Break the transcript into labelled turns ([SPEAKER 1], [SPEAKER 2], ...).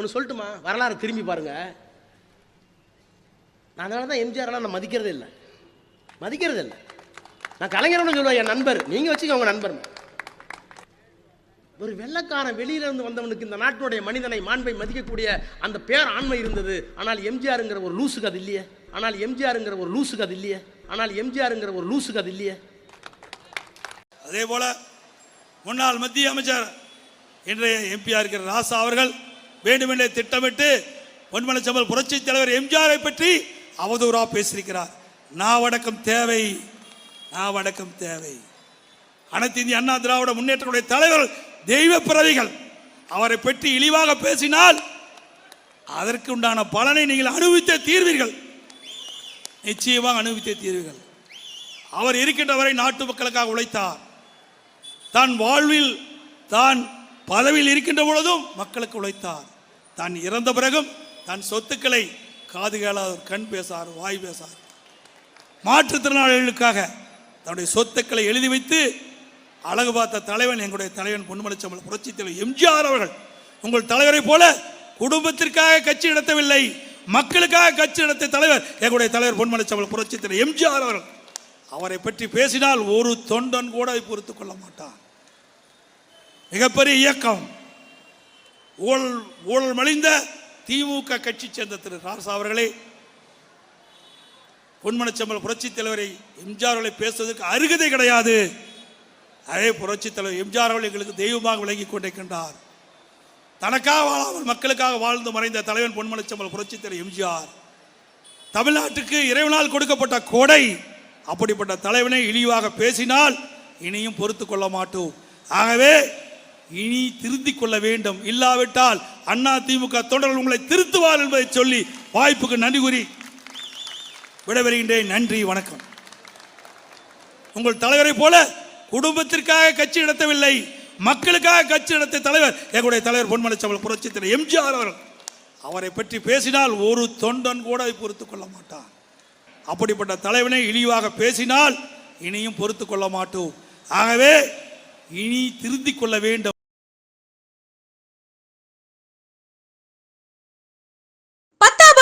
[SPEAKER 1] ஒன்று சொல்லட்டுமா? வரலாறு திரும்பி பாருங்க. நான் அதனால தான் எம்ஜிஆர்லாம் நான் மதிக்கிறதே இல்லை. மதிக்கிறதே இல்லை. நான் கலைஞரோட சொல்லுவேன் என் நண்பர். நீங்கள் வச்சுக்க உங்கள் நண்பர். ஒரு வெள்ளக்காரன் வெளியில இருந்து வந்தவனுக்கு இந்த நாட்டினுடைய மனிதனை மாண்பை மதிக்கக்கூடிய அந்த பேர் ஆண்மை இருந்தது. ஆனால் எம்ஜிஆருங்கிற ஒரு லூசுக்கு அது இல்லையே. ஆனால் எம்ஜிஆருங்கிற ஒரு லூசுக்கு அது இல்லையே. ஆனால் எம்ஜிஆருங்கிற ஒரு லூசுக்கு அது இல்லையே.
[SPEAKER 2] அதே போல முன்னாள் மத்திய அமைச்சர் இன்றைய எம்பியா இருக்கிற ராசா அவர்கள் வேண்டுமென்றே திட்டமிட்டு பொன்மனச்சம்பல் புரட்சி தலைவர் எம்ஜிஆரை பற்றி அவதூறாக பேசியிருக்கிறார். நாவடக்கம் தேவை நாவடக்கம் தேவை. அனைத்து இந்திய அண்ணா திராவிட முன்னேற்றங்களுடைய தலைவர் தெய்வ பிறவிகள் அவரை பற்றி இழிவாக பேசினால் அதற்கு உண்டான பலனை நீங்கள் அனுபவித்தே தீர்வீர்கள். நிச்சயமாக அனுபவித்தே தீர்வீர்கள். அவர் இருக்கின்ற வரை நாட்டு மக்களுக்காக உழைத்தார். தான் வாழ்வில் தான் பதவியில் இருக்கின்ற பொழுதும் மக்களுக்கு உழைத்தார். தான் இறந்த பிறகும் தன் சொத்துக்களை காது கேளாதவர் கண் பேசார் வாய் பேசார். மாற்றுத்திறனாளிகளுக்காக தன்னுடைய சொத்துக்களை எழுதி வைத்து அழகு பார்த்த தலைவன் எங்களுடைய தலைவன் பொன்மலைச்சம்பள புரட்சி தலைவர் எம்ஜிஆர் அவர்கள் உங்கள் தலைவரை போல குடும்பத்திற்காக கட்சி நடத்தவில்லை மக்களுக்காக கட்சி நடத்திய தலைவர் எங்களுடைய தலைவர் பொன்மலைச்சம்பள புரட்சி தலைவர் எம்ஜிஆர் அவர்கள். அவரை பற்றி பேசினால் ஒரு தொண்டன் கூட அதை பொறுத்துக் கொள்ள மாட்டான். மிகப்பெரிய இயக்கம். ஊழல் ஊழல் மலிந்த திமுக கட்சி சேர்ந்த திரு ராசா அவர்களே பொன்மனச்சம்பல் புரட்சி தலைவரை எம்ஜிஆர் அவர்களை பேசுவதற்கு அருகதை கிடையாது. அதே புரட்சி தலைவர் எம்ஜிஆர் அவர்கள் எங்களுக்கு தெய்வமாக விளங்கி கொண்டிருக்கின்றார். தனக்காக வாழாமல் மக்களுக்காக வாழ்ந்து மறைந்த தலைவன் பொன்மனச்சம்பல் புரட்சி தலைவர் எம்ஜிஆர். தமிழ்நாட்டுக்கு இறைவனால் கொடுக்கப்பட்ட கொடை அப்படிப்பட்ட தலைவனை இழிவாக பேசினால் இனியும் பொறுத்து கொள்ள மாட்டோம். ஆகவே இனி திருத்திக் கொள்ள வேண்டும். இல்லாவிட்டால் அண்ணா திமுக தொண்டர்கள் உங்களை திருத்துவார் என்பதை சொல்லி வாய்ப்புக்கு நன்றி கூறி விடைபெறுகின்றேன். நன்றி வணக்கம். உங்கள் தலைவரை போல குடும்பத்திற்காக கட்சி நடத்தவில்லை. மக்களுக்காக கட்சி நடத்திய தலைவர் எங்களுடைய தலைவர் பொன்மலைச்சம்பல் புரட்சி தலைவர் எம்ஜிஆர் அவர்கள். அவரை பற்றி பேசினால் ஒரு தொண்டன் கூட பொறுத்து பொறுத்துக் கொள்ள மாட்டான். அப்படிப்பட்ட தலைவனை இழிவாக பேசினால் இனியும் பொறுத்துக் கொள்ள மாட்டோம். ஆகவே இனி திருத்திக் கொள்ள வேண்டும்.